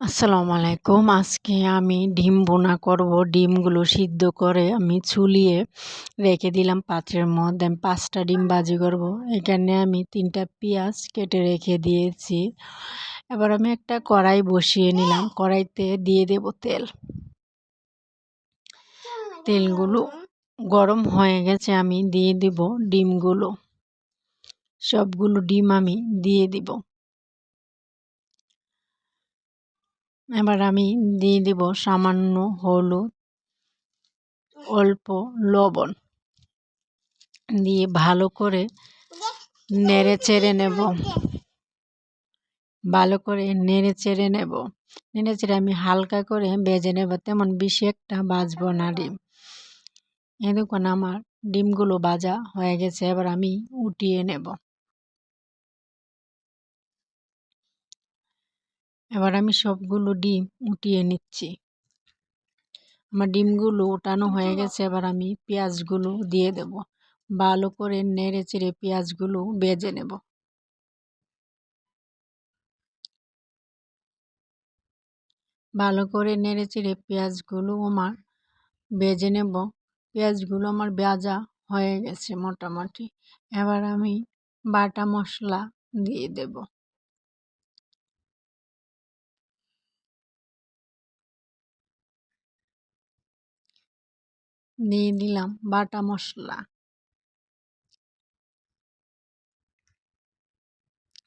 আসসালামু আলাইকুম। আজকে আমি ডিম বোনা করব। ডিমগুলো সিদ্ধ করে আমি ছুলিয়ে রেখে দিলাম পাত্রের মধ্যে। আমি পাঁচটা ডিম বাজি করব। এখানে আমি তিনটা পেঁয়াজ কেটে রেখে দিয়েছি। এবার আমি একটা কড়াই বসিয়ে নিলাম। কড়াইতে দিয়ে দেব তেল। তেলগুলো গরম হয়ে গেছে। আমি দিয়ে দিব ডিমগুলো। সবগুলো ডিম আমি দিয়ে দিব। এবার আমি দিয়ে দেব সামান্য হলুদ, অল্প লবণ। দিয়ে ভালো করে নেড়ে চেড়ে নেব। ভালো করে নেড়ে চেড়ে নেব। নেড়ে চেড়ে আমি হালকা করে বেজে নেব। তেমন বেশি একটা বাজবো না ডিম। এ দেখুন আমার ডিমগুলো ভাজা হয়ে গেছে। এবার আমি উঠিয়ে নেব। এবার আমি সবগুলো ডিম উঠিয়ে নিচ্ছি। আমার ডিমগুলো উঠানো হয়ে গেছে এবার আমি পেঁয়াজগুলো দিয়ে দেব। ভালো করে নেড়ে চেড়ে পেঁয়াজগুলো বেজে নেব। ভালো করে নেড়ে চেড়ে পেঁয়াজগুলো আমার বেজে নেব। পেঁয়াজগুলো আমার বেজা হয়ে গেছে মোটামুটি। এবার আমি বাটা মশলা দিয়ে দেব। দিয়ে দিলাম বাটা মশলা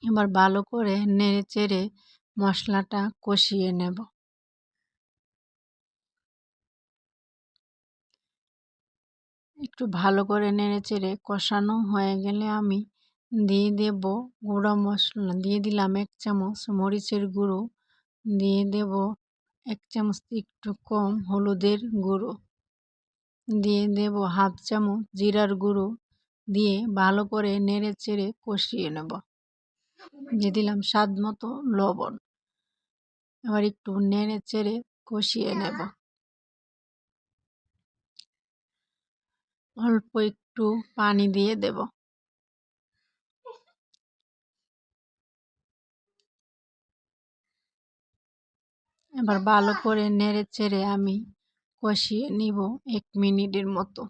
এবার ভালো করে নেড়ে চেড়ে মশলাটা কষিয়ে নেব। একটু ভালো করে নেড়ে চেড়ে কষানো হয়ে গেলে আমি দিয়ে দেব গুঁড়ো মশলা দিয়ে দিলাম এক চামচ মরিচের গুঁড়ো, দিয়ে দেব এক চামচ একটু কম হলুদের গুঁড়ো। দিয়ে দেব হাফ চামচ জিরার গুঁড়ো দিয়ে ভালো করে নেড়ে চেড়ে কষিয়ে নেব। দিয়ে দিলাম স্বাদ মতো লবণ। এবার একটু নেড়ে চেড়ে কষিয়ে নেব। অল্প একটু পানি দিয়ে দেব। এবার ভালো করে নেড়ে চেড়ে আমি কষিয়ে নিব এক মিনিটের মতো।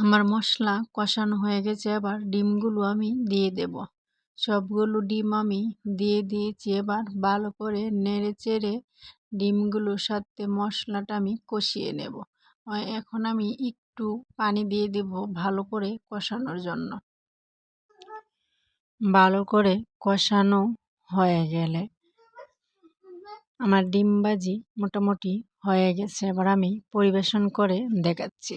আমার মশলা কষানো হয়ে গেছে, এবার ডিমগুলো আমি দিয়ে দেব। সবগুলো ডিম আমি দিয়ে দিয়েছি, এবার ভালো করে নেড়ে চেড়ে ডিমগুলোর সাথে মশলাটা আমি কষিয়ে নেব। এখন আমি একটু পানি দিয়ে দেব ভালো করে কষানোর জন্য। ভালো করে কষানো হয়ে গেলে আমার ডিম ভাজি মোটামুটি হয়ে গেছে। এবার আমি পরিবেশন করে দেখাচ্ছি।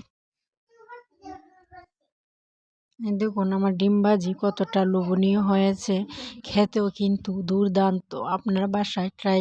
দেখুন আমার ডিম ভাজি কতটা লোভনীয় হয়েছে। খেতেও কিন্তু দুর্দান্ত। আপনার বাসায় ট্রাই